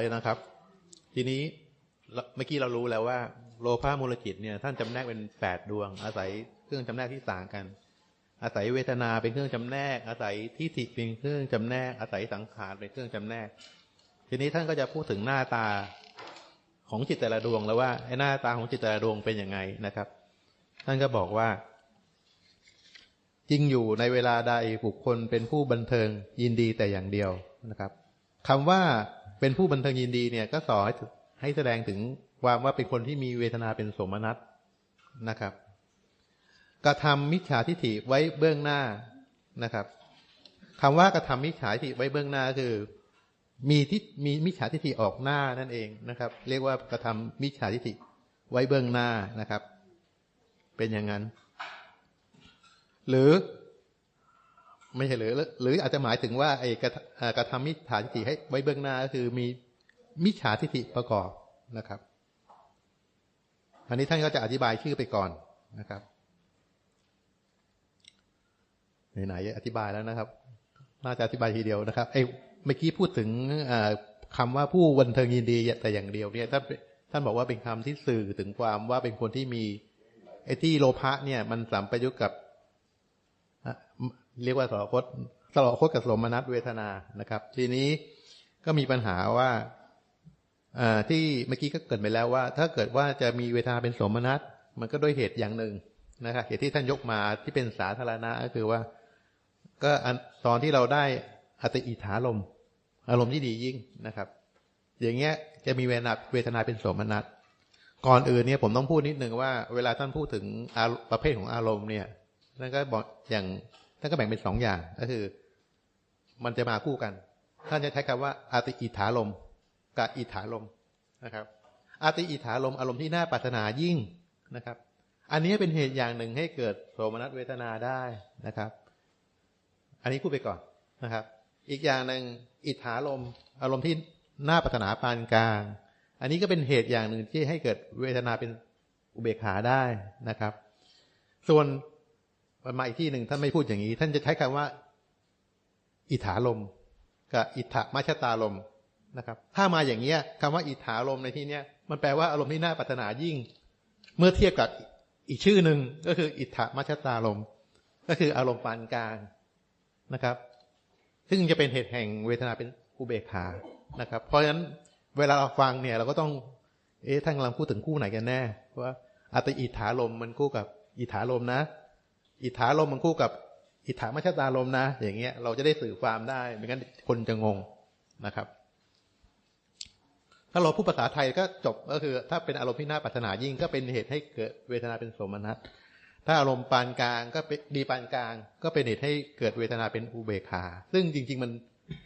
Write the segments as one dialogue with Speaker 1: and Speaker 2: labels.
Speaker 1: เลยนะครับ ทีนี้เมื่อกี้เรารู้แล้วว่า โลภะมูลจิตเนี่ย ท่านจำแนกเป็นแปดดวง อาศัยเครื่องจำแนกที่ต่างกัน อาศัยเวทนาเป็นเครื่องจำแนก อาศัยทิฏฐิเป็นเครื่องจำแนก อาศัยสังขารเป็นเครื่องจำแนก ทีนี้ท่านก็จะพูดถึงหน้าตาของจิตแต่ละดวงแล้วว่าไอ้หน้าตาของจิตแต่ละดวงเป็นยังไงนะครับ ท่านก็บอกว่าจริงอยู่ในเวลาใดบุคคลเป็นผู้บันเทิงยินดีแต่อย่างเดียวนะครับคำว่า เป็นผู้บันเทิงยินดีเนี่ยก็สอนให้แสดงถึงความว่าเป็นคนที่มีเวทนาเป็นสมนัตนะครับกระทำมิจฉาทิฏฐิไว้เบื้องหน้านะครับคำว่ากระทำมิจฉาทิฏฐิไว้เบื้องหน้าคือ มีทิฏมีมิจฉาทิฏฐิออกหน้านั่นเองนะครับ เรียกว่ากระทำมิจฉาทิฏฐิไว้เบื้องหน้านะครับ เป็นอย่างนั้น หรือ ไม่ใช่หรือหรืออาจจะหมายถึงว่าไอ้กระทำมิจฉาทิฏฐิให้ไว้เบื้องหน้าก็คือมีมิจฉาทิฏฐิประกอบนะครับ อันนี้ท่านก็จะอธิบายชื่อไปก่อนนะครับไหนๆอธิบายแล้วนะครับ น่าจะอธิบายทีเดียวนะครับไอ้เมื่อกี้พูดถึงคำว่าผู้บันเทิงยินดีแต่อย่างเดียวเนี่ยท่านท่านบอกว่าเป็นคำที่สื่อถึงความว่าเป็นคนที่มีไอ้ที่โลภะเนี่ย มันสัมปยุกต์กับ เรียกว่าสารคตสารคตกับสมนัตเวทนานะครับ ทีนี้ก็มีปัญหาว่าที่เมื่อกี้ก็เกิดไปแล้วว่า ถ้าเกิดว่าจะมีเวทนาเป็นสมนัตมันก็ด้วยเหตุอย่างหนึ่งนะครับเหตุที่ท่านยกมาที่เป็นสาธารณะก็คือว่า ก็ตอนที่เราได้อติอิทาลมอารมณ์ที่ดียิ่งนะครับ อย่างเงี้ยจะมีเวทนาเวทนาเป็นสมนัตก่อนอื่นเนี่ยผมต้องพูดนิดนึงว่าเวลาท่านพูดถึงประเภทของอารมณ์เนี่ยท่นก็บอกอย่าง ท่านก็แบ่งเป็นสองอย่าง ก็คือ มันจะมาคู่กัน ท่านจะใช้คำว่าอติอิทธาลมกับอิทธาลมนะครับอติอิทธาลมอารมณ์ที่น่าปรารถนายิ่งนะครับ อันนี้เป็นเหตุอย่างหนึ่งให้เกิดโสมนัสเวทนาได้นะครับ อันนี้พูดไปก่อนนะครับ อีกอย่างหนึ่งอิทธาลมอารมณ์ที่น่าปรารถนาปานกลาง อันนี้ก็เป็นเหตุอย่างหนึ่งที่ให้เกิดเวทนาเป็นอุเบกขาได้นะครับ ส่วน มาอีกที่หนึ่งท่านไม่พูดอย่างนี้ ท่านจะใช้คำว่า อิทธาลมกับอิทธมัชตาลมนะครับ ถ้ามาอย่างเงี้ยคำว่าอิทธาลมในที่เนี้ยมันแปลว่าอารมณ์ที่น่าปรารถนายิ่ง เมื่อเทียบกับอีกชื่อหนึ่งก็คือ อิทธมัชตาลมก็คืออารมณ์ปานกลางนะครับ ซึ่งจะเป็นเหตุแห่งเวทนาเป็นอุเบกขานะครับ เพราะฉะนั้นเวลาเราฟังเนี่ย เราก็ต้อง เอ๊ะท่านกำลังพูดถึงคู่ไหนกันแน่ว่าอัตอิทธาลมมันคู่กับอิทธาลมนะ อิทธาลมมันคู่กับอิทธามัชตาลมนะ อย่างเงี้ย เราจะได้สื่อความได้ไม่งั้นคนจะงงนะครับ ถ้าเราพูดภาษาไทยก็จบก็คือ ถ้าเป็นอารมณ์ที่น่าปรารถนายิ่งก็เป็นเหตุให้เกิดเวทนาเป็นสมนัตถ้าอารมณ์ปานกลางก็ดีปานกลาง ก็เป็นเหตุให้เกิดเวทนาเป็นอุเบกขา ซึ่งจริง ๆ มัน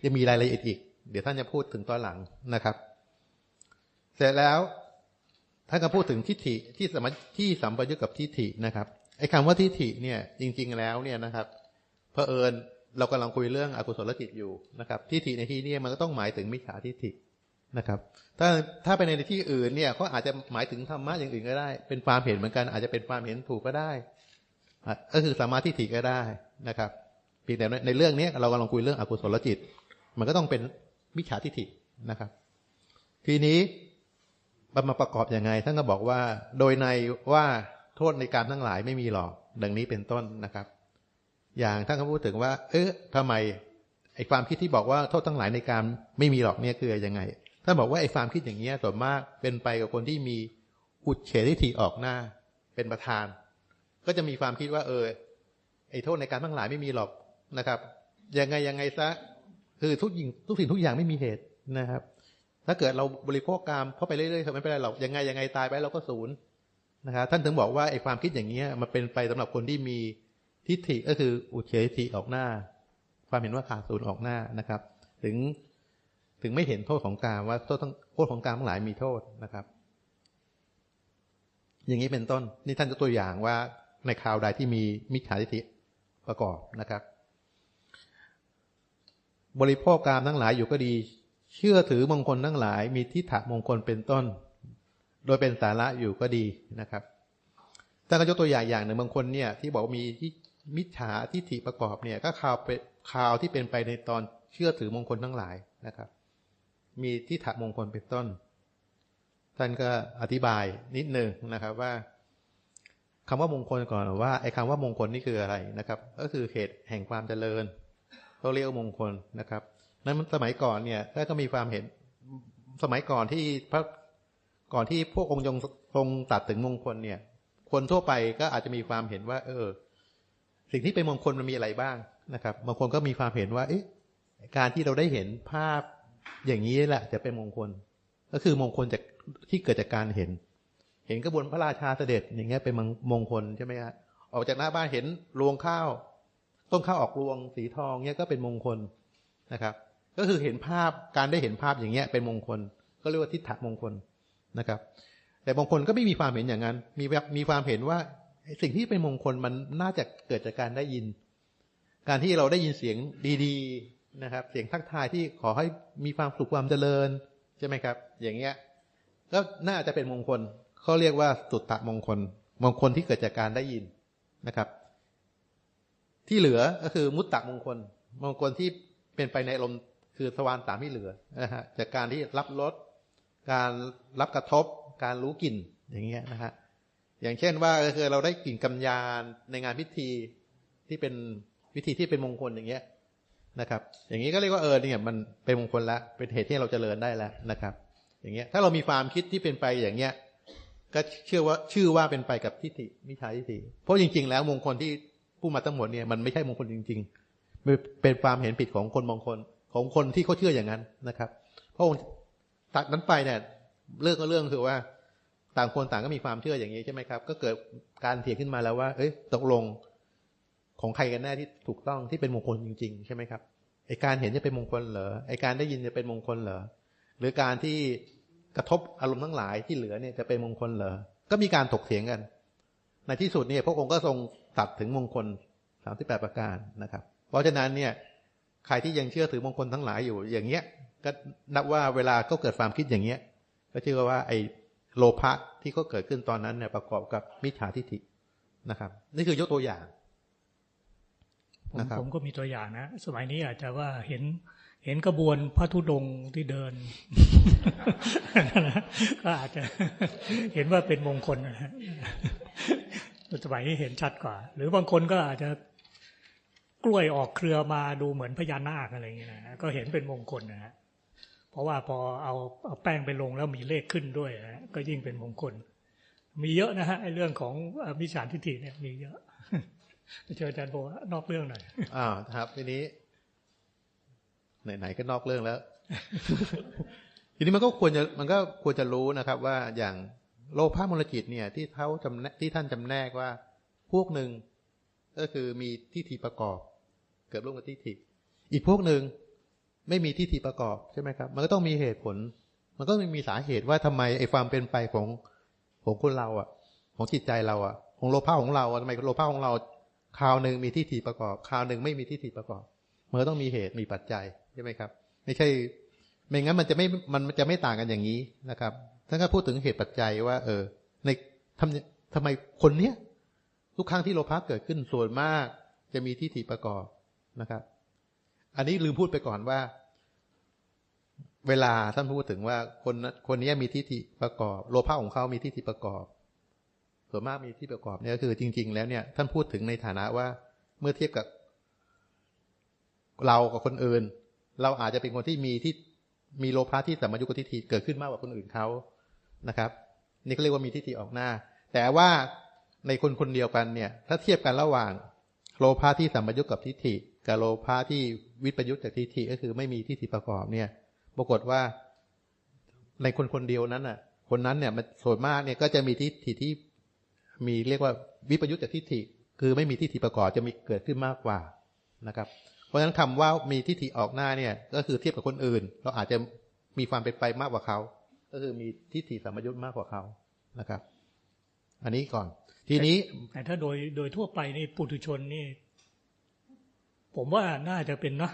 Speaker 1: จะมีรายละเอียดอีก เดี๋ยวท่านจะพูดถึงตอนหลังนะครับ เสร็จแล้วท่านก็พูดถึงทิฏฐิที่สมที่สัมปยุกกับทิฏฐินะครับ ไอ้คำว่าทิฏฐิเนี่ย จริง ๆ แล้วเนี่ยนะครับเพอเอิญเรากำลังคุยเรื่องอกุศลจิตอยู่นะครับทิฏฐิในที่นี้มันก็ต้องหมายถึงมิจฉาทิฏฐินะครับ ถ้าถ้าไปในที่อื่นเนี่ยเขาอาจจะหมายถึงธรรมะอย่างอื่นก็ได้ เป็นความเห็นเหมือนกัน อาจจะเป็นความเห็นถูกก็ได้ ก็คือสมาธิถิก็ได้นะครับเพียงแต่ในเรื่องนี้เรากำลังคุยเรื่องอกุศลจิต มันก็ต้องเป็นมิจฉาทิฏฐินะครับ ทีนี้มาประกอบอยังไงท่านก็บอกว่า โดยในว่า โทษในการทั้งหลายไม่มีหรอก ดังนี้เป็นต้นนะครับ อย่างท่านก็พูดถึงว่า เออทำไมไอ้ความคิดที่บอกว่าโทษทั้งหลายในการไม่มีหรอกเนี่ยคือยังไงท่านบอกว่าไอ้ความคิดอย่างเงี้ยส่วนมากเป็นไปกับคนที่มีอุดเฉทิฏฐิออกหน้า เป็นประธาน ก็จะมีความคิดว่า เออไอ้โทษในการทั้งหลายไม่มีหรอกนะครับ ยังไงยังไงซะคือทุกยิงทุกสิ่งทุกอย่างไม่มีเหตุนะครับ ถ้าเกิดเราบริโภคกรรมเข้าไปเรื่อยๆไม่เป็นไรหรอกยังไงยังไงตายไปเราก็ศูนย์ นะครับท่านถึงบอกว่าไอ้ความคิดอย่างเงี้ยมันเป็นไปสำหรับคนที่มีทิฏฐิก็คืออุเฉทิออกหน้า ความเห็นว่าขาดศูนย์ออกหน้านะครับ ถึงถึงไม่เห็นโทษของกรรว่าโทษทั้งโทษของกรรทั้งหลายมีโทษนะครับ อย่างนี้เป็นต้นนี่ท่านจะตัวอย่างว่าในคราวใดที่มีมิจฉาทิฏฐิประกอบนะครับ บริโภคกามทั้งหลายอยู่ก็ดี เชื่อถือมงคลทั้งหลาย มีทิฏฐมงคลเป็นต้น โดยเป็นสาระอยู่ก็ดีนะครับถ้าก็ยกตัวอย่างอย่างหนึ่งบางคนเนี่ย ที่บอกมีที่มิจฉาทิฏฐิประกอบเนี่ย ก็ข่าวเป็นข่าวที่เป็นไปในตอนเชื่อถือมงคลทั้งหลายนะครับ มีทิฏฐมงคลเป็นต้น ท่านก็อธิบายนิดหนึ่งนะครับว่าคำว่ามงคลก่อนว่าไอ้คำว่ามงคลนี่คืออะไรนะครับ ก็คือเหตุแห่งความเจริญเขาเรียกมงคลนะครับ นั้นสมัยก่อนเนี่ยถ้านก็มีความเห็นสมัยก่อนที่พระ ก่อนที่พวกองค์ยงทรงตัดถึงมงคลเนี่ย คนทั่วไปก็อาจจะมีความเห็นว่า เออ สิ่งที่เป็นมงคลมันมีอะไรบ้างนะครับบางคนก็มีความเห็นว่า เอ๊ะ การที่เราได้เห็นภาพอย่างนี้แหละ จะเป็นมงคล ก็คือมงคลจากที่เกิดจากการเห็น เห็นกระบวนพระราชาเสด็จอย่างเงี้ยเป็นมงคลใช่ไหมฮะออกจากหน้าบ้านเห็นรวงข้าวต้นข้าวออกรวงสีทองเนี้ยก็เป็นมงคลนะครับ ก็คือเห็นภาพการได้เห็นภาพอย่างเงี้ยเป็นมงคล ก็เรียกว่าทิฏฐมงคล นะครับ แต่บางคนก็ไม่มีความเห็นอย่างนั้น มีมีความเห็นว่าสิ่งที่เป็นมงคลมันน่าจะเกิดจากการได้ยิน การที่เราได้ยินเสียงดีๆนะครับ เสียงทักทายที่ขอให้มีความสุขความเจริญใช่ไหมครับ อย่างเงี้ยก็น่าจะเป็นมงคลเขาเรียกว่าสุตตะมงคล มงคลที่เกิดจากการได้ยินนะครับ ที่เหลือก็คือมุตตะมงคล มงคลที่เป็นไปในลมคือสวารสามที่เหลือนะฮะจากการที่รับรส การรับกระทบ การรู้กลิ่นอย่างเงี้ยนะฮะอย่างเช่นว่าคือเราได้กลิ่นกำยานในงานพิธีที่เป็นวิธีที่เป็นมงคลอย่างเงี้ยนะครับ อย่างนี้ก็เรียกว่าเออเนี่ยมันเป็นมงคลแล้วเป็นเหตุที่เราจเจริญได้แล้วนะครับ อย่างเงี้ยถ้าเรามีความคิดที่เป็นไปอย่างเงี้ยก็เชื่อว่าชื่อว่าเป็นไปกับทิฏฐิมิจฉาทิฏฐิเพราะจริง ๆ แล้วมงคลที่ผู้มาทั้งหมดเนี่ยมันไม่ใช่มงคลจริงๆเป็นความเห็นผิดของคนบางคนของคนที่เขาเชื่ออย่างนั้นนะครับเพราะ ตัดนั้นไปเนี่ยเรื่องก็เรื่องคือว่าต่างคนต่างก็มีความเชื่ออย่างนี้ใช่ไหมครับ ก็เกิดการเถียงขึ้นมาแล้วว่า เอ้ยตกลงของใครกันแน่ที่ถูกต้องที่เป็นมงคลจริง ๆ ใช่ไหมครับไอการเห็นจะเป็นมงคลเหรอไอการได้ยินจะเป็นมงคลเหรอหรือการที่กระทบอารมณ์ทั้งหลายที่เหลือเนี่ยจะเป็นมงคลเหรอก็มีการถกเถียงกัน ในที่สุดเนี่ยพระองค์ก็ทรงตัดถึงมงคลสามสิบแปดประการนะครับ เพราะฉะนั้นเนี่ยใครที่ยังเชื่อถือมงคลทั้งหลายอยู่อย่างเงี้ย ก็นับว่าเวลาก็เกิดความคิดอย่างเงี้ย ก็เชื่อว่าไอ้โลภะที่ก็เกิดขึ้นตอนนั้นเนี่ยประกอบกับมิจฉาทิฏฐินะครับ นี่คือยกตัวอย่าง
Speaker 2: นะครับผมก็มีตัวอย่างนะ สมัยนี้อาจจะว่าเห็นเห็นกระบวนพระธุดงที่เดินก็อาจจะเห็นว่าเป็นมงคลนะฮะสมัยนี้เห็นชัดกว่า หรือบางคนก็อาจจะกล้วยออกเครือมาดูเหมือนพญานาคอะไรอย่างเงี้ยนะก็เห็นเป็นมงคลนะฮะ เพราะว่าพอเอาเอาแป้งไปลงแล้วมีเลขขึ้นด้วยนะก็ยิ่งเป็นมงคล มีเยอะนะฮะไอ้เรื่องของมิจฉาทิฏฐิเนี่ยมีเยอะเชิญอาจารย์บนอกเรื่องหน่อย
Speaker 1: อ้าวครับทีนี้ ไหนๆก็นอกเรื่องแล้ว ทีนี้มันก็ควรจะมันก็ควรจะรู้นะครับ ว่าอย่างโลภะมลจิตเนี่ย ที่เขาจำแนที่ท่านจำแนกว่า พวกหนึ่งก็คือมีทิฏฐิประกอบ เกิดร่วมกับทิฏฐิอีกพวกหนึ่ง ไม่มีทิฏฐิประกอบใช่ไหมครับ มันก็ต้องมีเหตุผล มันก็มีสาเหตุว่าทำไมไอ้ความเป็นไปของของคนเราอะ ของจิตใจเราอะ ของโลภะของเราทำไมโลภะของเราคราวหนึ่งมีทิฏฐิประกอบคราวหนึ่งไม่มีทิฏฐิประกอบมันก็ต้องมีเหตุมีปัจจัยใช่ไหมครับ ไม่ใช่ไม่งั้นมันจะไม่มันจะไม่ต่างกันอย่างนี้นะครับท่านก็พูดถึงเหตุปัจจัยว่า เออ ในทำทำไมคนเนี้ยทุกครั้งที่โลภะเกิดขึ้นส่วนมาก จะมีทิฏฐิประกอบนะครับ อันนี้ลืมพูดไปก่อนว่า เวลาท่านพูดถึงว่าคนคนนี้มีทิฏฐิประกอบ โลภะของเขามีทิฏฐิประกอบ ส่วนมากมีที่ประกอบเนี่ยก็คือจริง ๆ แล้วเนี่ย ท่านพูดถึงในฐานะว่าเมื่อเทียบกับเรากับคนอื่น เราอาจจะเป็นคนที่มีที่มีโลภะที่สัมมายุกทิฏฐิเกิดขึ้นมากกว่าคนอื่นเขานะครับ นี่ก็เรียกว่ามีทิฏฐิออกหน้า แต่ว่าในคนคนเดียวกันเนี่ย ถ้าเทียบกันระหว่าง โลภะที่สัมมายุกกับทิฏฐิ กับโลภะที่วิปยุทธจากทิฏฐิก็คือไม่มีทิฏฐิประกอบเนี่ย ปรากฏว่าในคนคนเดียวนั้นน่ะ คนนั้นเนี่ยมันส่วนมากเนี่ยก็จะมีทิฏฐิที่มีเรียกว่าวิปยุทธจากทิฏฐิ คือไม่มีทิฏฐิประกอบจะมีเกิดขึ้นมากกว่านะครับ เพราะฉะนั้นคำว่ามีทิฏฐิออกหน้าเนี่ย ก็คือเทียบกับคนอื่น เราอาจจะมีความเป็นไปมากกว่าเขา ก็คือมีทิฏฐิสมยุทธมากกว่าเขานะครับ อันนี้ก่อน ทีนี้
Speaker 2: แต่ถ้าโดยโดยทั่วไปนี่ปุถุชนนี่ ผมว่าน่าจะเป็นนะ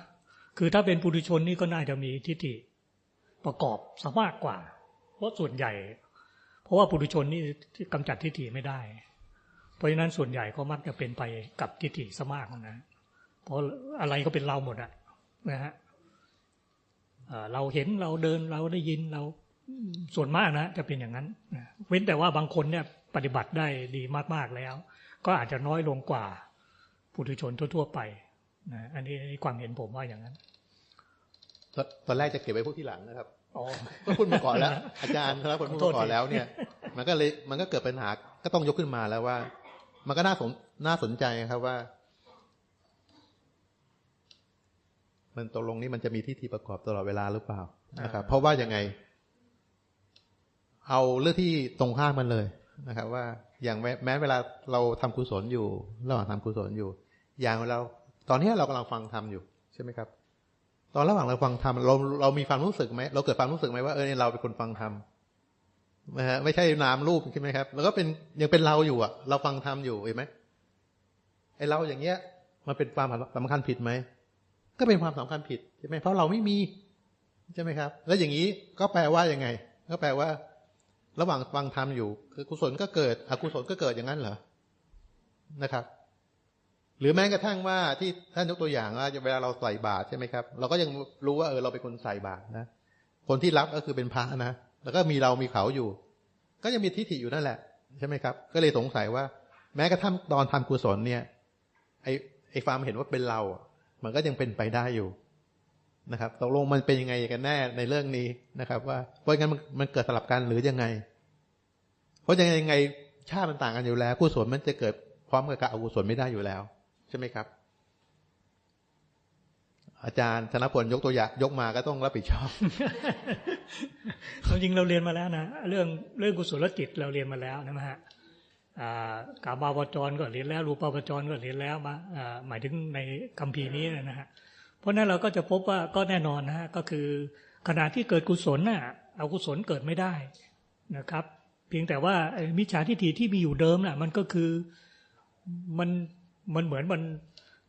Speaker 2: คือถ้าเป็นปุถุชนนี่ก็น่าจะมีทิฏฐิประกอบสมากกว่า เพราะส่วนใหญ่ เพราะว่าปุถุชนนี่กำจัดทิฏฐิไม่ได้ เพราะฉะนั้นส่วนใหญ่ก็มักจะเป็นไปกับทิฏฐิสมากนะเพราะอะไรก็เป็นเราหมดอะนะฮะเราเห็นเราเดินเราได้ยินเราส่วนมากนะจะเป็นอย่างนั้นเว้นแต่ว่าบางคนเนี่ยปฏิบัติได้ดีมากๆแล้ว ก็อาจจะน้อยลงกว่าปุถุชนทั่ว ๆ ไป นะอันนี้ความเห็นผมว่าอย่างนั้น
Speaker 1: ตอนตอนแรกจะเก็บไว้พูดที่หลังนะครับ
Speaker 2: อ๋อ
Speaker 1: ก็พูดมาก่อนแล้ว อาจารย์ครับคนพูด
Speaker 2: ขอโทษ
Speaker 1: มาก่อน
Speaker 2: ที
Speaker 1: แล้วเนี่ย มันก็เลยมันก็เกิดปัญหาก็ต้องยกขึ้นมาแล้วว่า มันก็น่าสนน่าสนใจครับว่า มันตกลงนี่มันจะมีที่ทีประกอบตลอดเวลาหรือเปล่านะครับ เพราะว่ายังไง เอาเรื่องที่ตรงข้ามมันเลยนะครับ ว่าอย่างแม้แม้เวลาเราทำกุศลอยู่ ระหว่างทำกุศลอยู่ อย่างเรา ตอนนี้เรากำลังฟังธรรมอยู่ใช่ไหมครับ ตอนระหว่างเราฟังธรรมเราเรามีความรู้สึกไหมเราเกิดความรู้สึกไหมว่าเออเราเป็นคนฟังธรรมนะฮะไม่ใช่นามรูปใช่ไหมครับ แล้วก็เป็นยังเป็นเราอยู่อะ เราฟังธรรมอยู่เห็นไหมไอเราอย่างเงี้ย มันเป็นความสำคัญผิดไหมก็เป็นความสำคัญผิดใช่ไหมเพราะเราไม่มีใช่ไหมครับ แล้วอย่างนี้ก็แปลว่ายังไง ก็แปลว่า ระหว่างฟังธรรมอยู่คือกุศลก็เกิด อกุศลก็เกิดอย่างนั้นเหรอนะครับ หรือแม้กระทั่งว่าที่ท่านยกตัวอย่างว่าเวลาเราใส่บาตรใช่ไหมครับ เราก็ยังรู้ว่าเออเราเป็นคนใส่บาตรนะ คนที่รับก็คือเป็นพระนะ แล้วก็มีเรามีเขาอยู่ ก็ยังมีทิฏฐิอยู่นั่นแหละใช่ไหมครับ ก็เลยสงสัยว่า แม้กระทั่งตอนทำกุศลเนี่ยไอไอความเห็นว่าเป็นเรา มันก็ยังเป็นไปได้อยู่นะครับตกลงมันเป็นยังไงกันแน่ในเรื่องนี้นะครับ ว่าเพราะงั้นมันเกิดสลับกันหรือยังไง เพราะยังไงยังไงชาติมันต่างกันอยู่แล้วกุศลมันจะเกิดพร้อมกับอกุศลไม่ได้อยู่แล้ว ใช่ไหมครับ อาจารย์ธนพลยกตัวอย่างยกมาก็ต้องรับผิดชอบ
Speaker 2: ความจริงเราเรียนมาแล้วนะเรื่องเรื่องกุศลจิตเราเรียนมาแล้วนะฮะกาบาวจรก็เรียนแล้ว รูปาวจรก็เรียนแล้วมาหมายถึงในคัมภีร์นี้นะฮะเพราะนั้นเราก็จะพบว่าก็แน่นอนนะฮะก็คือขณะที่เกิดกุศลน่ะเอากุศลเกิดไม่ได้นะครับ เพียงแต่ว่ามิจฉาทิฏฐิที่มีอยู่เดิมน่ะ มันก็คือมัน มันเหมือนมัน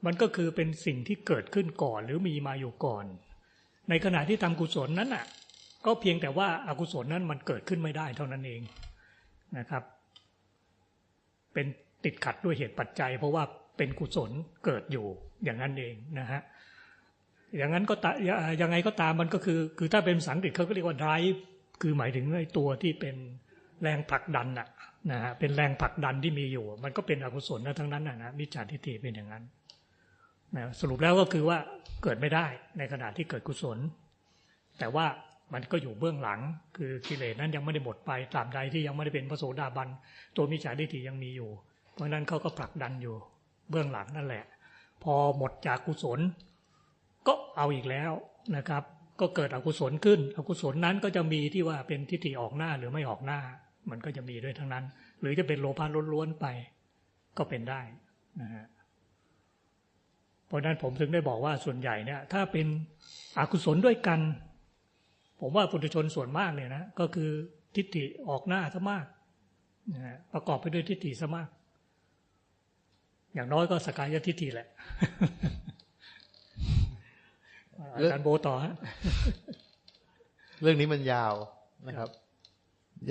Speaker 2: มันก็คือเป็นสิ่งที่เกิดขึ้นก่อนหรือมีมาอยู่ก่อน ในขณะที่ทำกุศลนั้นน่ะ ก็เพียงแต่ว่าอากุศลนั้นมันเกิดขึ้นไม่ได้เท่านั้นเองนะครับ เป็นติดขัดด้วยเหตุปัจจัย เพราะว่าเป็นกุศลเกิดอยู่อย่างนั้นเองนะฮะอย่างนั้นก็ตายังไงก็ตามมันก็คือ คือถ้าเป็นภาษาอังกฤษเขาก็เรียกว่า drive คือหมายถึงไอ้ตัวที่เป็นแรงผลักดันน่ะ นะฮะเป็นแรงผลักดันที่มีอยู่ มันก็เป็นอกุศลนะทั้งนั้นนะนะมิจฉาทิฏฐิเป็นอย่างนั้นนะสรุปแล้วก็คือว่าเกิดไม่ได้ในขณะที่เกิดกุศล แต่ว่ามันก็อยู่เบื้องหลัง คือกิเลสนั้นยังไม่ได้หมดไปตาบใดที่ยังไม่ได้เป็นพระโสดาบันตัวมิจฉาทิฏฐิยังมีอยู่ เพราะฉะนั้นเขาก็ผลักดันอยู่เบื้องหลังนั่นแหละ พอหมดจากกุศล ก็เอาอีกแล้วนะครับ ก็เกิดอกุศลขึ้น อกุศลนั้นก็จะมีที่ว่าเป็นทิฏฐิออกหน้าหรือไม่ออกหน้า มันก็จะมีด้วยทั้งนั้น หรือจะเป็นโลภะล้วนๆไป ก็เป็นได้นะฮะเพราะนั้นผมถึงได้บอกว่าส่วนใหญ่เนี่ย ถ้าเป็นอกุศลด้วยกัน ผมว่าปุถุชนส่วนมากเนี่ยนะก็คือทิฏฐิออกหน้าซะมากนะฮะประกอบไปด้วยทิฏฐิซะมาก อย่างน้อยก็สกายทิฏฐิแหละอาจารย์โบต่อฮะ
Speaker 1: เรื่องนี้มันยาวนะครับ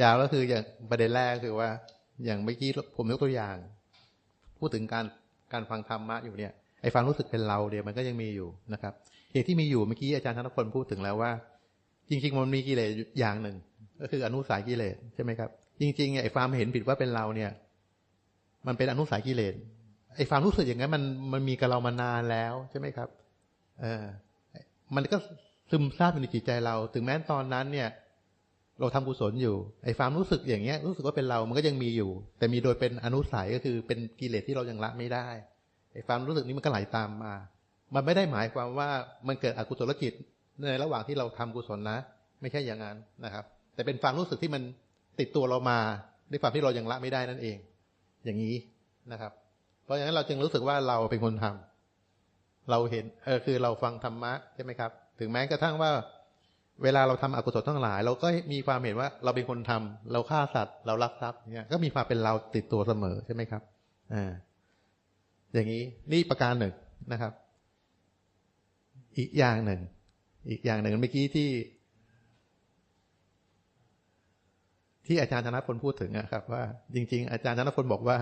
Speaker 1: ยาวก็คืออย่างประเด็นแรกคือว่า อย่างเมื่อกี้ผมยกตัวอย่าง พูดถึงการการฟังธรรมะอยู่เนี่ยไอ้ความรู้สึกเป็นเราเดียวมันก็ยังมีอยู่นะครับเหตุที่มีอยู่เมื่อกี้อาจารย์ธนพลพูดถึงแล้วว่า จริง ๆ มันมีกิเลสอย่างหนึ่ง ก็คืออนุสัยกิเลสใช่ไหมครับ จริงๆไอ้ความเห็นผิดว่าเป็นเราเนี่ย มันเป็นอนุสัยกิเลสไอ้ความรู้สึกอย่างนั้นมันมันมีกับเรามานานแล้วใช่ไหมครับ เออมันก็ซึมซาบอยู่ในจิตใจเรา ถึงแม้ตอนนั้นเนี่ย เราทำกุศลอยู่ไอ้ความรู้สึกอย่างเงี้ย รู้สึกว่าเป็นเรา มันก็ยังมีอยู่ แต่มีโดยเป็นอนุสัยก็คือเป็นกิเลสที่เรายังละไม่ได้ไอ้ความรู้สึกนี้มันก็ไหลตามมา มันไม่ได้หมายความว่ามันเกิดอกุศลจิตในระหว่างที่เราทำกุศลนะ ไม่ใช่อย่างนั้นนะครับ แต่เป็นความรู้สึกที่มันติดตัวเรามาด้วยความที่เรายังละไม่ได้นั่นเอง อย่างนี้นะครับ เพราะฉะนั้นเราจึงรู้สึกว่าเราเป็นคนทำเราเห็นเออคือเราฟังธรรมะใช่ไหมครับ ถึงแม้กระทั่งว่า เวลาเราทำอกุศลทั้งหลาย เราก็มีความเห็นว่าเราเป็นคนทำเราฆ่าสัตว์ เราลักทรัพย์เนี่ยก็มีความเป็นเราติดตัวเสมอใช่ไหมครับอ่าอย่างนี้นี่ประการหนึ่งนะครับ อีกอย่างหนึ่ง อีกอย่างหนึ่งเมื่อกี้ที่ ที่อาจารย์ธนพลพูดถึงนะครับ ว่า จริง ๆ อาจารย์ธนพลบอกว่า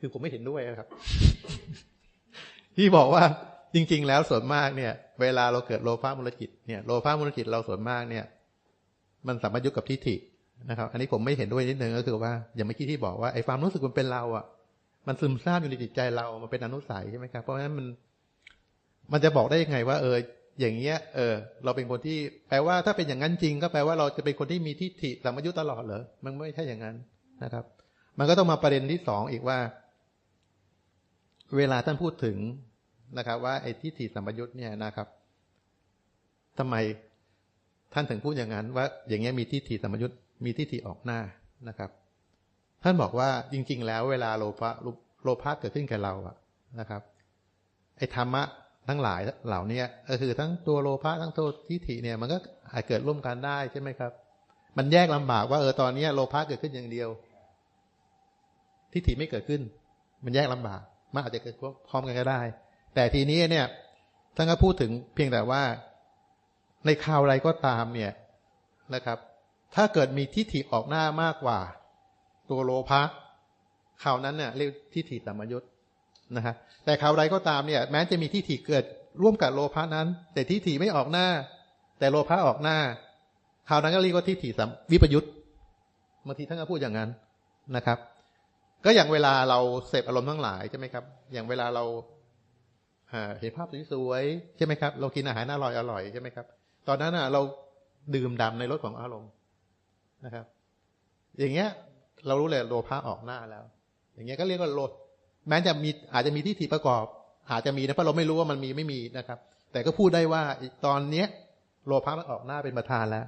Speaker 1: คือผมไม่เห็นด้วยนะครับ ที่บอกว่า จริง ๆ แล้วส่วนมากเนี่ย เวลาเราเกิดโลภะมูลจิตเนี่ยโลภะมูลจิตเราส่วนมากเนี่ย มันสัมยุญกับทิฏฐินะครับ อันนี้ผมไม่เห็นด้วยนิดนึงก็คือว่าอย่างเมื่อกี้ที่บอกว่าไอ้ความรู้สึกมันเป็นเราอะ มันซึมซาบอยู่ในจิตใจเรา มันเป็นอนุสัยใช่ไหมครับ เพราะฉะนั้นมัน มันจะบอกได้ยังไงว่า เออ อย่างเงี้ย เออ เราเป็นคนที่ แปลว่าถ้าเป็นอย่างนั้นจริง ก็แปลว่าเราจะเป็นคนที่มีทิฏฐิสัมยุญตลอดเหรอ มันไม่ใช่อย่างนั้นนะครับ มันก็ต้องมาประเด็นที่สองอีกว่า เวลาท่านพูดถึง นะครับ ว่าไอ้ทิฏฐิสัมปยุตเนี่ยนะครับทำไมท่านถึงพูดอย่างนั้นว่าอย่างเงี้ยมีทิฏฐิสัมปยุตมีทิฏฐิออกหน้านะครับ ท่านบอกว่าจริง ๆ แล้วเวลาโลภะโลภะเกิดขึ้นแกับเราอะนะครับ ไอ้ธรรมะทั้งหลายเหล่านี้ก็คือทั้งตัวโลภะทั้งตัวทิฏฐิเนี่ย มันก็อาจเกิดร่วมกันได้ใช่ไหมครับ มันแยกลำบากว่าเออตอนนี้โลภะเกิดขึ้นอย่างเดียว ทิฏฐิไม่เกิดขึ้น มันแยกลำบากมันอาจจะเกิดพร้อมกันก็ได้ แต่ทีนี้เนี่ยท่านก็พูดถึงเพียงแต่ว่าในข่าวอะไรก็ตามเนี่ยนะครับ ถ้าเกิดมีทิฏฐิออกหน้ามากกว่า ตัวโลภะข่าวนั้นเนี่ยเรียกทิฏฐิสัมยุตนะฮะแต่ข่าวใดก็ตามเนี่ยแม้จะมีทิฏฐิเกิดร่วมกับโลภะนั้น แต่ทิฏฐิไม่ออกหน้า แต่โลภะออกหน้าข่าวนั้นก็เรียกว่าทิฏฐิสัมวิปยุตบางทีท่านก็พูดอย่างนั้นนะครับ ก็อย่างเวลาเราเสพอารมณ์ทั้งหลายใช่ไหมครับ อย่างเวลาเรา เห็นภาพสวยๆใช่ไหมครับ เรากินอาหารอร่อยอร่อยใช่ไหมครับ ตอนนั้นอะ เราดื่มด่าในรสของอารมณ์นะครับ อย่างเงี้ย เรารู้เลยโลภะออกหน้าแล้ว อย่างเงี้ยก็เรียกว่าโลภแม้จะมีอาจจะมีที่ถีประกอบ อาจจะมีนะเพราะเราไม่รู้ว่ามันมีไม่มีนะครับ แต่ก็พูดได้ว่าตอนเนี้ย โลภะมันออกหน้าเป็นประธานแล้ว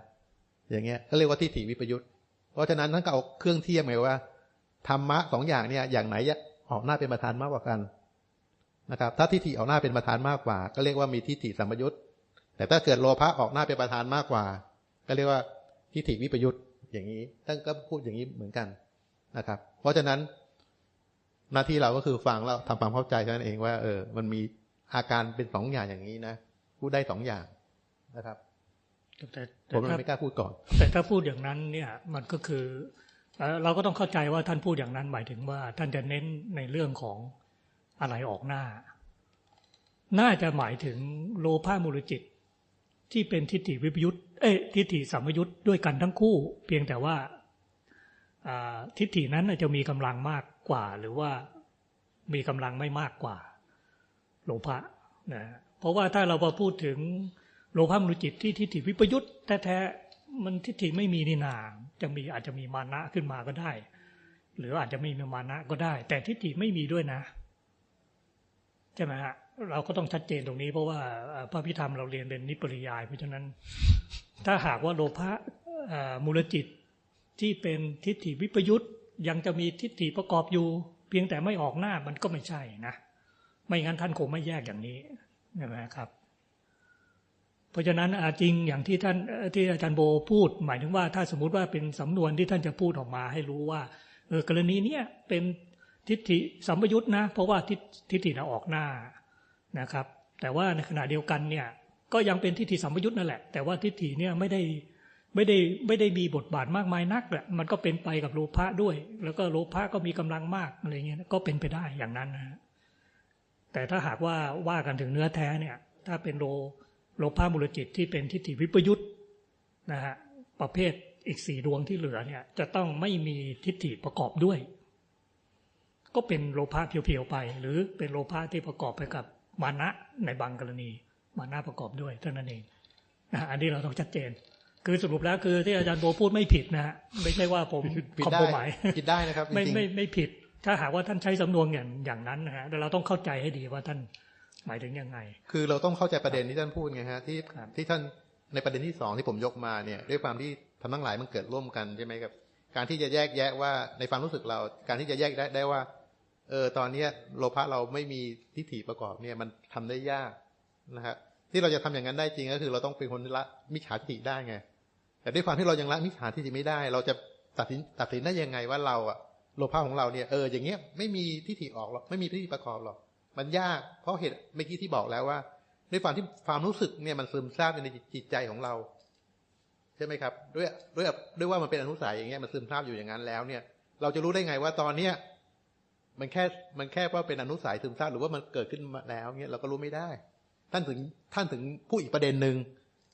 Speaker 1: อย่างเงี้ยก็เรียกว่าที่ถีวิปยุทธ์เพราะฉะนั้นท่านก็เอาเครื่องเทียบไงว่าธรรมะสองอย่างเนี่ยอย่างไหนออกหน้าเป็นประธานมากกว่ากัน นะครับ ถ้าทิฏฐิออกหน้าเป็นประธานมากกว่า ก็เรียกว่ามีทิฏฐิสัมปยุทธ์แต่ถ้าเกิดโลภะออกหน้าเป็นประธานมากกว่า ก็เรียกว่าทิฏฐิวิปยุทธ์อย่างนี้ท่านก็พูดอย่างนี้เหมือนกันนะครับ เพราะฉะนั้นหน้าที่เราก็คือฟังแล้วทำความเข้าใจเท่านั้นเองว่าเออมันมีอาการเป็นสองอย่างอย่างนี้นะพูดได้สองอย่างนะครับ
Speaker 2: แต่แต่
Speaker 1: ผม
Speaker 2: ถ้า
Speaker 1: ไม่กล้าพูดก่อน
Speaker 2: แต่ถ้าพูดอย่างนั้นเนี่ยมันก็คือเอ่อเราก็ต้องเข้าใจว่าท่านพูดอย่างนั้นหมายถึงว่า ท่านจะเน้นในเรื่องของ อะไรออกหน้า น่าจะหมายถึงโลภะมูลจิต ที่เป็นทิฏฐิวิปยุตเอ้ทิฏฐิสัมยุตด้วยกันทั้งคู่ เพียงแต่ว่าทิฏฐินั้นอาจจะมีกำลังมากกว่า หรือว่ามีกำลังไม่มากกว่า โลภะนะเพราะว่าถ้าเราพอพูดถึงโลภะมูลจิตที่ทิฏฐิวิปยุตแท้ๆมันทิฏฐิไม่มีนี่นาจะมีอาจจะมีมานะขึ้นมาก็ได้ หรืออาจจะไม่มีมานะก็ได้ แต่ทิฏฐิไม่มีด้วยนะ ใช่ไหมฮะเราก็ต้องชัดเจนตรงนี้เพราะว่าพระพิธรรมเราเรียนเป็นนิปริยาย เพราะฉะนั้น ถ้าหากว่าโลภะมูลจิตที่เป็นทิฏฐิวิปยุตยังจะมีทิฏฐิประกอบอยู่ เพียงแต่ไม่ออกหน้ามันก็ไม่ใช่นะ ไม่งั้นท่านคงไม่แยกอย่างนี้ใช่ไหมครับ เพราะฉะนั้นจริงอย่างที่ท่านที่อาจารย์โบพูด หมายถึงว่าถ้าสมมุติว่าเป็นสำนวนที่ท่านจะพูดออกมาให้รู้ว่าเออกรณีเนี้ยเป็น ทิฏฐิสัมปยุตนะ เพราะว่าทิฏฐินะออกหน้านะครับ แต่ว่าในขณะเดียวกันเนี่ยก็ยังเป็นทิฏฐิสัมปยุตนั่นแหละ แต่ว่าทิฏฐิเนี่ยไม่ได้ไม่ได้ไม่ได้มีบทบาทมากมายนักแหละมันก็เป็นไปกับโลภะด้วย แล้วก็โลภะก็มีกำลังมากอะไรเงี้ยก็เป็นไปได้อย่างนั้นนะแต่ถ้าหากว่าว่ากันถึงเนื้อแท้เนี่ย ถ้าเป็นโลโลภะมูลจิตที่เป็นทิฏฐิวิปยุตนะฮะประเภทอีกสี่ดวงที่เหลือเนี่ยจะต้องไม่มีทิฏฐิประกอบด้วย ก็เป็นโลภะเพียวๆไป หรือเป็นโลภะที่ประกอบไปกับมานะในบางกรณี มานะประกอบด้วยเท่านั้นเองนะอันนี้เราต้องชัดเจน คือสรุปแล้วคือที่อาจารย์โบพูดไม่ผิดนะฮะไม่ใช่ว่าผม
Speaker 1: ผิด
Speaker 2: คอม
Speaker 1: ได้
Speaker 2: โพหมาย
Speaker 1: ผิดได้นะครับ
Speaker 2: ไม่
Speaker 1: จริงๆ
Speaker 2: ไม่ไม่ผิด ถ้าหากว่าท่านใช้สำนวนอย่างอย่างนั้นนะฮะแต่เราต้องเข้าใจให้ดีว่าท่านหมายถึงยังไง
Speaker 1: คือเราต้องเข้าใจประเด็นที่ท่านพูดไงฮะที่
Speaker 2: ครับ
Speaker 1: ที่ท่านในประเด็นที่สองที่ผมยกมาเนี่ย ด้วยความที่ทำทั้งหลายมันเกิดร่วมกันใช่ไหมครับ การที่จะแยกแยะว่าในความรู้สึกเรา การที่จะแยกได้ได้ว่า เออตอนเนี้ยโลภะเราไม่มีทิฏฐิประกอบเนี่ยมันทำได้ยากนะครับที่เราจะทำอย่างนั้นได้จริงก็คือ เราต้องเป็นคนละมิจฉาทิฏฐิได้ไง แต่ด้วยความที่เรายังละมิจฉาทิฏฐิไม่ได้ เราจะตัดสินตัดสินได้ยังไงว่าเราอะโลภะของเราเนี่ยเอออย่างเงี้ยไม่มีทิฏฐิออกหรอกไม่มีทิฏฐิประกอบหรอกมันยากเพราะเหตุเมื่อกี้ที่บอกแล้วว่าด้วยความที่ความรู้สึกเนี่ยมันซึมซาบอยู่ในจิตใจของเรา ใช่ไหมครับ ด้วยด้วยด้วยว่ามันเป็นอนุสัยอย่างเงี้ยมันซึมซาบอยู่อย่างนั้นแล้วเนี่ย เราจะรู้ได้ไงว่าตอนเนี้ย มันแค่มันแค่ว่าเป็นอนุสัยซึมซาบหรือว่ามันเกิดขึ้นมาแล้วเนี่ยเราก็รู้ไม่ได้ ท่านถึงท่านถึงพูดอีกประเด็นหนึ่ง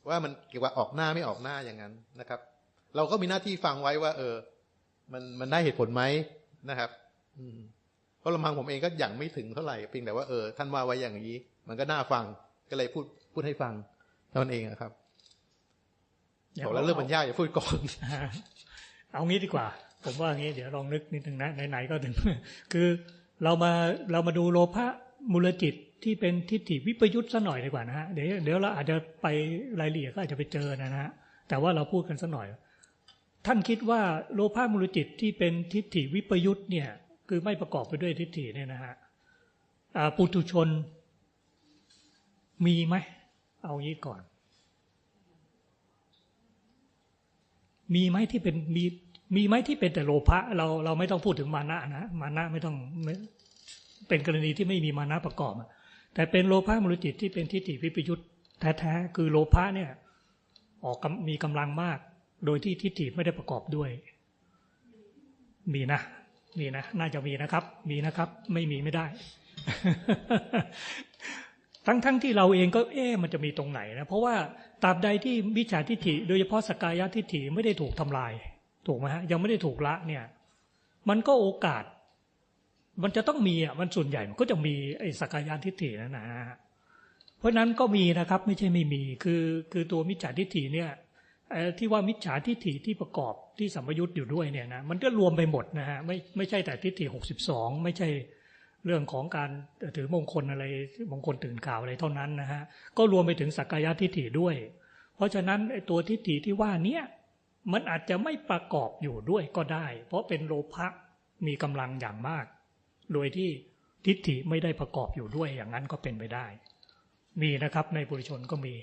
Speaker 1: ว่ามันเกี่ยวกับออกหน้าไม่ออกหน้าอย่างนั้นนะครับ เราก็มีหน้าที่ฟังไว้ว่า เออ มันมันได้เหตุผลไหมนะครับ อืมเพราะลำพังผมเองก็อย่างไม่ถึงเท่าไหร่เพียงแต่ว่าเออท่านว่าไว้อย่างนี้ มันก็น่าฟังก็เลยพูดพูดให้ฟังเท่านั้นเองอะครับบอกแล้วเรื่องมันยากอย่าพูดก่อน
Speaker 2: เอางี้ดีกว่า ผมว่าอย่างนี้เดี๋ยวลองนึกนิดนึงนะไหนๆก็ถึง คือเรามาเรามาดูโลภะมูลจิตที่เป็นทิฏฐิวิปยุทธ์ซะหน่อยดีกว่านะฮะเดี๋ยวเดี๋ยวเราอาจจะไปรายละเอียดก็อาจจะไปเจอนะฮะแต่ว่าเราพูดกันซะหน่อย ท่านคิดว่าโลภะมูลจิตที่เป็นทิฏฐิวิปยุทธ์เนี่ย คือไม่ประกอบไปด้วยทิฏฐิเนี่ยนะฮะปุถุชนมีไหมเอางี้ก่อน มีไหมที่เป็นมี มีไหมที่เป็นแต่โลภะเราเราไม่ต้องพูดถึงมานะนะมานะไม่ต้องเป็นกรณีที่ไม่มีมานะประกอบแต่เป็นโลภะมรุจิตที่เป็นทิฏฐิวิปยุทธแท้ๆคือโลภะเนี่ย ออกมีกำลังมาก โดยที่ทิฏฐิไม่ได้ประกอบด้วย มีนะมีนะน่าจะมีนะครับ มีนะครับ ไม่มีไม่ได้ ทั้งทั้งที่เราเองก็เอ๊ะมันจะมีตรงไหนนะเพราะว่าตราบใดที่วิชาทิฏฐิ โดยเฉพาะสกายทิฏฐิไม่ได้ถูกทำลาย ถูกไหมฮะยังไม่ได้ถูกละเนี่ย มันก็โอกาส มันจะต้องมีอะมันส่วนใหญ่มันก็จะมีไอ้สักายทิฏฐินั่นนะฮะเพราะนั้นก็มีนะครับ ไม่ใช่ไม่มีคือคือตัวมิจฉาทิฏฐิเนี่ยที่ว่ามิจฉาทิฏฐิที่ประกอบที่สัมยุตอยู่ด้วยเนี่ยนะมันก็รวมไปหมดนะฮะไม่ไม่ใช่แต่ทิฏฐิหกสิบสองไม่ใช่เรื่องของการถือมงคลอะไรมงคลตื่นข่าวอะไรเท่านั้นนะฮะก็รวมไปถึงสักกายทิฏฐิด้วย เพราะฉะนั้นไอ้ตัวทิฏฐิที่ว่าเนี้ย มันอาจจะไม่ประกอบอยู่ด้วยก็ได้ เพราะเป็นโลภะมีกำลังอย่างมาก โดยที่ทิฏฐิไม่ได้ประกอบอยู่ด้วยอย่างนั้นก็เป็นไปได้ มีนะครับในปุถุชนก็มี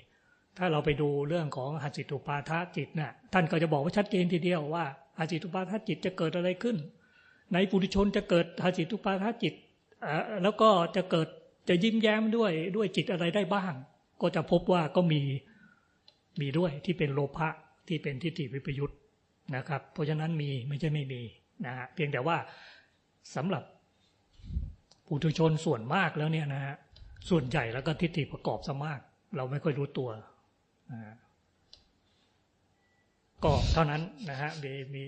Speaker 2: ถ้าเราไปดูเรื่องของหัจิตุปาทะจิตน่ะท่านก็จะบอกว่าชัดเจนทีเดียวว่าหัจิตุปาทะจิตจะเกิดอะไรขึ้น ในปุถุชนจะเกิดหัจิตุปาทะจิตอ่าแล้วก็จะเกิดจะยิ้มแย้มด้วยด้วยจิตอะไรได้บ้าง ก็จะพบว่าก็มีมีด้วยที่เป็นโลภะ ที่เป็นทิฏฐิวิปยุตนะครับ เพราะฉะนั้นมีไม่ใช่ไม่มีนะฮะเพียงแต่ว่าสำหรับปุถุชนส่วนมากแล้วเนี่ยนะฮะส่วนใหญ่แล้วก็ทิฏฐิประกอบซะมาก เราไม่ค่อยรู้ตัวนะฮะก็เท่านั้นนะฮะมีมี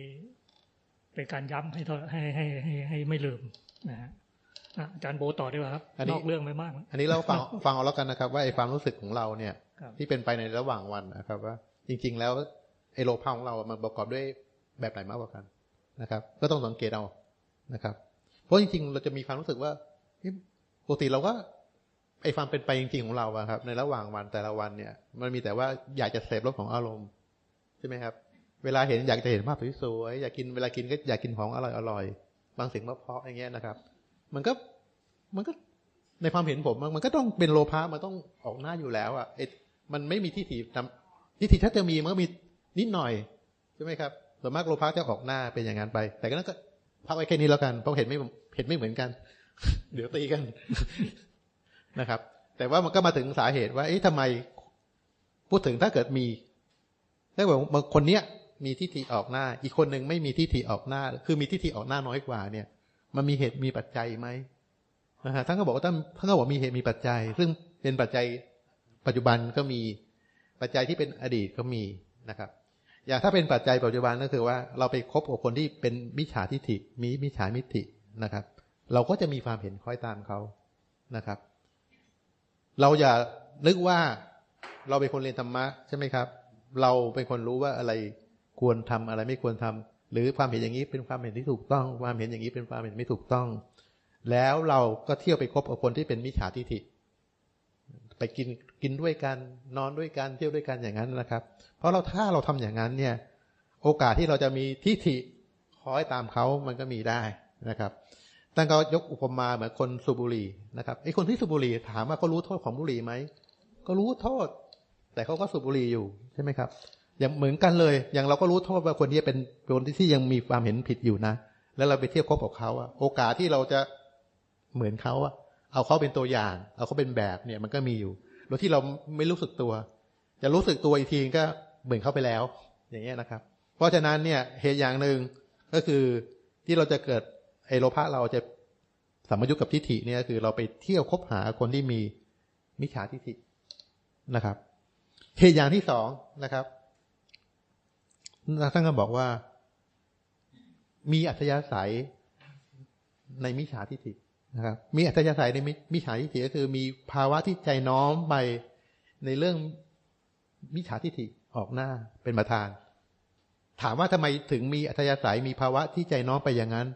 Speaker 2: เป็นการย้ำให้เท่าให้ให้ให้ให้ไม่ลืมนะฮะอะอาจารย์โบต่อดีกว่าครับ
Speaker 1: อันนี้
Speaker 2: นอกเรื่องไปมาก
Speaker 1: อันนี้เราฟังฟังเอาแล้วกันนะครับ ว่าไอ้ความรู้สึกของเราเนี่ย
Speaker 2: ครับ
Speaker 1: ที่เป็นไปในระหว่างวันนะครับ ว่า จริง ๆ แล้วไอ้โลภะของเรามันประกอบด้วยแบบไหนมากกว่ากันนะครับ ก็ต้องสังเกตเอานะครับ เพราะจริงๆ เราจะมีความรู้สึกว่าปกติเราก็ไอ้ความเป็นไปจริงๆของเราอะครับ ในระหว่างวันแต่ละวันเนี่ย มันมีแต่ว่าอยากจะเสพรสของอารมณ์ใช่ไหมครับ เวลาเห็นอยากจะเห็นภาพสวยๆอยากกินเวลากินก็อยากกินของอร่อยๆบางสิ่งเพราะๆอย่างเงี้ยนะครับ มันก็มันก็ในความเห็นผมมันก็ต้องเป็นโลภะมันต้องออกหน้าอยู่แล้วอะไอมันไม่มีทิฏฐิทำทิฏฐิถ้าจะมีมันก็มี นิดหน่อยใช่ไหมครับส่วนมากโลภะจะออกหน้าเป็นอย่างนั้นไป แต่ก็นั่นก็พักไว้แค่นี้แล้วกันเพราะเห็นไม่เห็นไม่เหมือนกัน เดี๋ยวตีกันนะครับ แต่ว่ามันก็มาถึงสาเหตุว่า เอ๊ะทำไม พูดถึงถ้าเกิดมีถ้าเกิดบางคนเนี้ยมีทิฏฐิออกหน้า อีกคนหนึ่งไม่มีทิฏฐิออกหน้า คือมีทิฏฐิออกหน้าน้อยกว่าเนี่ย มันมีเหตุมีปัจจัยไหมนะฮะท่านก็บอกว่าท่านท่านก็บอกมีเหตุมีปัจจัย ซึ่งเป็นปัจจัยปัจจุบันก็มีปัจจัยที่เป็นอดีตก็มีนะครับ อย่างถ้าเป็นปัจจัยปัจจุบันก็คือว่าเราไปคบกับคนที่เป็นมิจฉาทิฏฐิมีมิจฉามิตินะครับ เราก็จะมีความเห็นคล้อยตามเขานะครับ เราอย่านึกว่าเราเป็นคนเรียนธรรมะใช่ไหมครับ เราเป็นคนรู้ว่าอะไรควรทำอะไรไม่ควรทำหรือความเห็นอย่างนี้เป็นความเห็นที่ถูกต้อง ความเห็นอย่างนี้เป็นความเห็นไม่ถูกต้อง แล้วเราก็เที่ยวไปคบกับคนที่เป็นมิจฉาทิฏฐิ ไปกินกินด้วยกันนอนด้วยกันเที่ยวด้วยกันอย่างนั้นนะครับ เพราะเราถ้าเราทำอย่างนั้นเนี่ย โอกาสที่เราจะมีทิฏฐิคอยตามเขามันก็มีได้นะครับท่านก็ยกอุปมาเหมือนคนสูบบุหรี่นะครับไอ้คนที่สูบบุหรี่ถามว่าเขารู้โทษของบุหรี่ไหมก็รู้โทษ แต่เขาก็สูบบุหรี่อยู่ใช่ไหมครับ อย่างเหมือนกันเลย อย่างเราก็รู้โทษว่าคนนี้เป็นคนที่ยังมีความเห็นผิดอยู่นะ แล้วเราไปเที่ยวคบกับเขาอะโอกาสที่เราจะเหมือนเขาอะ เอาเขาเป็นตัวอย่าง เอาเขาเป็นแบบเนี่ยมันก็มีอยู่โดยที่เราไม่รู้สึกตัว จะรู้สึกตัวอีกทีก็เหมือนเข้าไปแล้ว อย่างเงี้ยนะครับ เพราะฉะนั้นเนี่ยเหตุอย่างหนึ่งก็คือที่เราจะเกิดไอโลภะเราจะสัมยุญกับทิฏฐิเนี่ยคือเราไปเที่ยวคบหาคนที่มีมิจฉาทิฏฐินะครับ เหตุอย่างที่สองนะครับท่านก็บอกว่า มีอัธยาศัยในมิจฉาทิฏฐิ นะครับ มีอัธยาศัยในมิจฉาทิฏฐิก็คือมีภาวะที่ใจน้อมไปในเรื่องมิจฉาทิฏฐิออกหน้าเป็นประธาน ถามว่าทำไมถึงมีอัธยาศัยมีภาวะที่ใจน้อมไปอย่างนั้น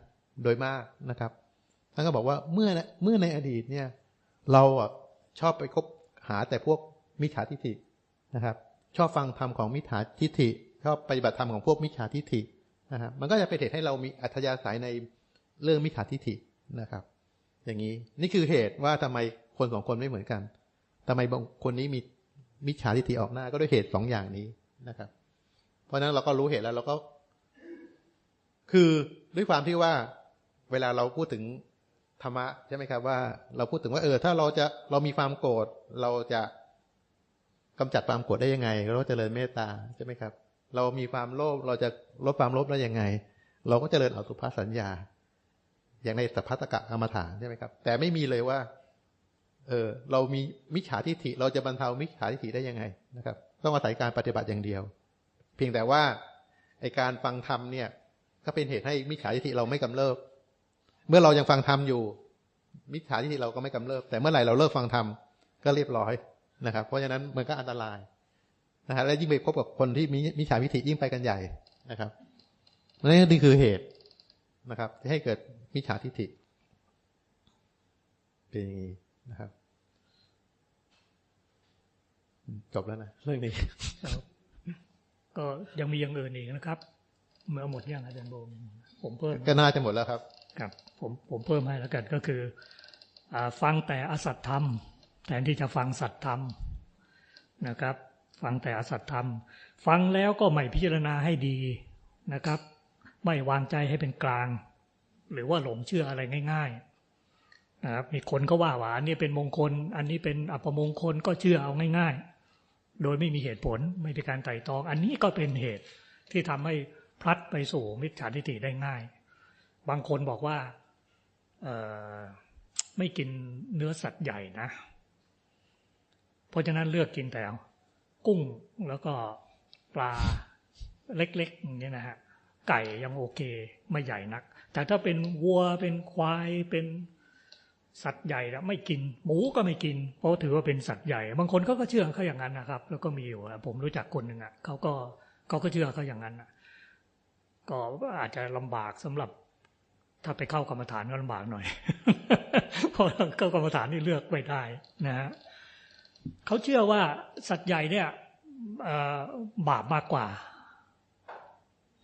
Speaker 1: โดยมากนะครับท่านก็บอกว่าเมื่อเมื่อในอดีตเนี่ย เราอะชอบไปคบหาแต่พวกมิจฉาทิฏฐินะครับ ชอบฟังธรรมของมิจฉาทิฏฐิ ชอบปฏิบัติธรรมของพวกมิจฉาทิฏฐินะครับมันก็จะเป็นเหตุให้เรามีอัธยาศัยในเรื่องมิจฉาทิฏฐินะครับ อย่างนี้ นี่คือเหตุว่าทำไมคนสองคนไม่เหมือนกันทำไมบางคนนี้มีมิจฉาทิฏฐิออกหน้าก็ด้วยเหตุสองอย่างนี้นะครับ เพราะฉะนั้นเราก็รู้เหตุแล้วเราก็ คือด้วยความที่ว่าเวลาเราพูดถึงธรรมะใช่ไหมครับว่า เราพูดถึงว่าเออ ถ้าเราจะเรามีความโกรธเราจะกำจัดความโกรธได้ยังไง เราเจริญเมตตาใช่ไหมครับ เรามีความโลภเราจะลดความโลภได้ยังไง เราก็เจริญอสุภสัญญา อย่างในสัพพะตกะกรรมฐานใช่ไหมครับ แต่ไม่มีเลยว่า เออเรามีมิจฉาทิฏฐิ เราจะบรรเทามิจฉาทิฏฐิได้ยังไงนะครับ ต้องอาศัยการปฏิบัติอย่างเดียว เพียงแต่ว่าไอการฟังธรรมเนี่ย ก็เป็นเหตุให้มิจฉาทิฏฐิเราไม่กำเริบ เมื่อเรายังฟังธรรมอยู่ มิจฉาทิฏฐิเราก็ไม่กำเริบ แต่เมื่อไหร่เราเลิกฟังธรรมก็เรียบร้อยนะครับ เพราะฉะนั้นมันก็อันตรายนะฮะและยิ่งไปพบกับคนที่มีมิจฉาทิฏฐิยิ่งไปกันใหญ่นะครับนั่นนี่คือเหตุ นะครับที่ให้เกิดมิจฉาทิฏฐิเป็นอย่างนี้นะครับ จบแล้วนะเรื่องนี้
Speaker 2: ก็ยังมีอย่างอื่นอีกนะครับ เมื่อหมดยังอาจารย์โบมผมเพิ่ม
Speaker 1: ก็น่าจะหมดแล้วครับ
Speaker 2: ครับผมผมเพิ่มให้แล้วกันก็คืออฟังแต่อสัตธรรมแทนที่จะฟังสัตธรรมนะครับ ฟังแต่อสัตธรรม ฟังแล้วก็ไม่พิจารณาให้ดีนะครับ ไม่วางใจให้เป็นกลาง หรือว่าหลงเชื่ออะไรง่ายๆนะครับมีคนก็ว่าหวานนี้เป็นมงคล อันนี้เป็นอัปมงคลก็เชื่อเอาง่าย ๆ โดยไม่มีเหตุผลไม่มีการไต่ตอง อันนี้ก็เป็นเหตุที่ทำให้พลัดไปสู่มิจฉาทิฏฐิได้ง่าย บางคนบอกว่าไม่กินเนื้อสัตว์ใหญ่นะ เพราะฉะนั้นเลือกกินแต่กุ้งแล้วก็ปลาเล็กๆอย่างนี้นะฮะ ไก่ยังโอเค ไม่ใหญ่นัก แต่ถ้าเป็นวัวเป็นควายเป็นสัตว์ใหญ่แล้วไม่กิน หมูก็ไม่กิน เพราะถือว่าเป็นสัตว์ใหญ่ บางคนเขาก็เชื่อเขาอย่างนั้นนะครับ แล้วก็มีอยู่ผมรู้จักคนหนึ่งอะเขาก็เขาก็เชื่อเขาอย่างนั้นก็อาจจะลำบากสำหรับ ถ้าไปเข้ากรรมฐานก็ลำบากหน่อยเพราะเข้ากรรมฐานนี่เลือกไม่ได้นะฮะเขาเชื่อว่าสัตว์ใหญ่เนี่ยบาปมากกว่า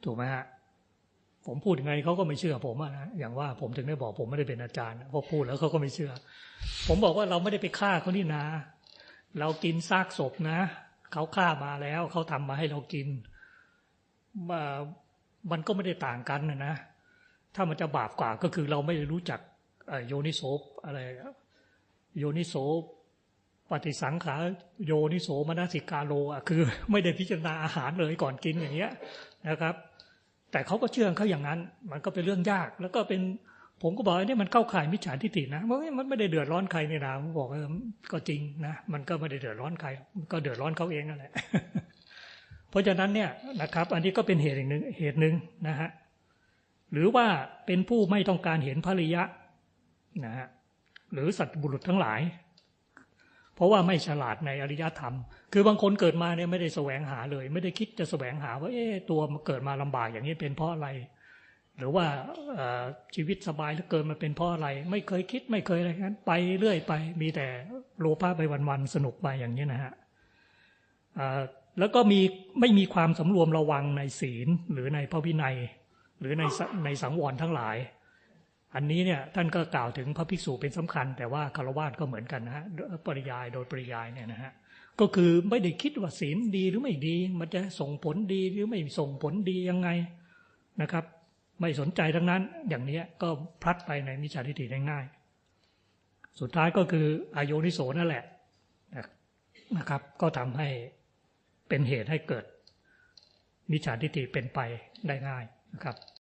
Speaker 2: ถูกไหมฮะผมพูดยังไงเขาก็ไม่เชื่อผมนะอย่างว่าผมถึงได้บอกผมไม่ได้เป็นอาจารย์พอพูดแล้วเขาก็ไม่เชื่อ ผมบอกว่าเราไม่ได้ไปฆ่าเขานี่นะ เรากินซากศพนะเขาฆ่ามาแล้วเขาทำมาให้เรากินมันก็ไม่ได้ต่างกันนะนะถ้ามันจะบาปกว่าก็คือเราไม่ได้รู้จักโยนิโสอะไรโยนิโสปฏิสังขาโยนิโสมนสิกาโลอะคือ ไม่ได้พิจารณาอาหารเลยก่อนกินอย่างเงี้ยนะครับ แต่เขาก็เชื่อเขาอย่างนั้น มันก็เป็นเรื่องยาก แล้วก็เป็นผมก็บอกว่านี่มันเข้าข่ายมิจฉาทิฏฐินะมันไม่ได้เดือดร้อนใครเนี่นะผมบอกก็จริงนะมันก็ไม่ได้เดือดร้อนใคร ก็เดือดร้อนเขาเองนั่นแหละเพราะฉะนั้นเนี่ยนะครับ อันนี้ก็เป็นเหตุหนึ่งเหตุหนึ่งนะฮะหรือว่าเป็นผู้ไม่ต้องการเห็นภริยะนะฮะหรือสัตบุรุษทั้งหลาย เพราะว่าไม่ฉลาดในอริยธรรม คือบางคนเกิดมาเนี่ยไม่ได้แสวงหาเลย ไม่ได้คิดจะแสวงหาว่าเอ๊ะตัวมาเกิดมาลำบากอย่างนี้เป็นเพราะอะไร หรือว่าชีวิตสบายแล้วเกิดมาเป็นเพราะอะไร ไม่เคยคิดไม่เคยอะไรนั้นไปเรื่อยไป มีแต่โลภะไปวันๆสนุกไปอย่างนี้นะฮะแล้วก็มีไม่มีความสำรวมระวังในศีลหรือในพระวินัย หรือในในสังวรทั้งหลาย อันนี้เนี่ยท่านก็กล่าวถึงพระภิกษุเป็นสำคัญ แต่ว่าคารวะก็เหมือนกันนะฮะปริยายโดยปริยายเนี่ยนะฮะก็คือไม่ได้คิดว่าศีลดีหรือไม่ดี มันจะส่งผลดีหรือไม่ส่งผลดียังไงนะครับ ไม่สนใจทั้งนั้น อย่างนี้ก็พลัดไปในมิจฉาทิฏฐิได้ง่าย สุดท้ายก็คืออโยนิโสนั่นแหละนะครับ ก็ทำให้เป็นเหตุให้เกิดมิจฉาทิฏฐิเป็นไปได้ง่ายนะครับ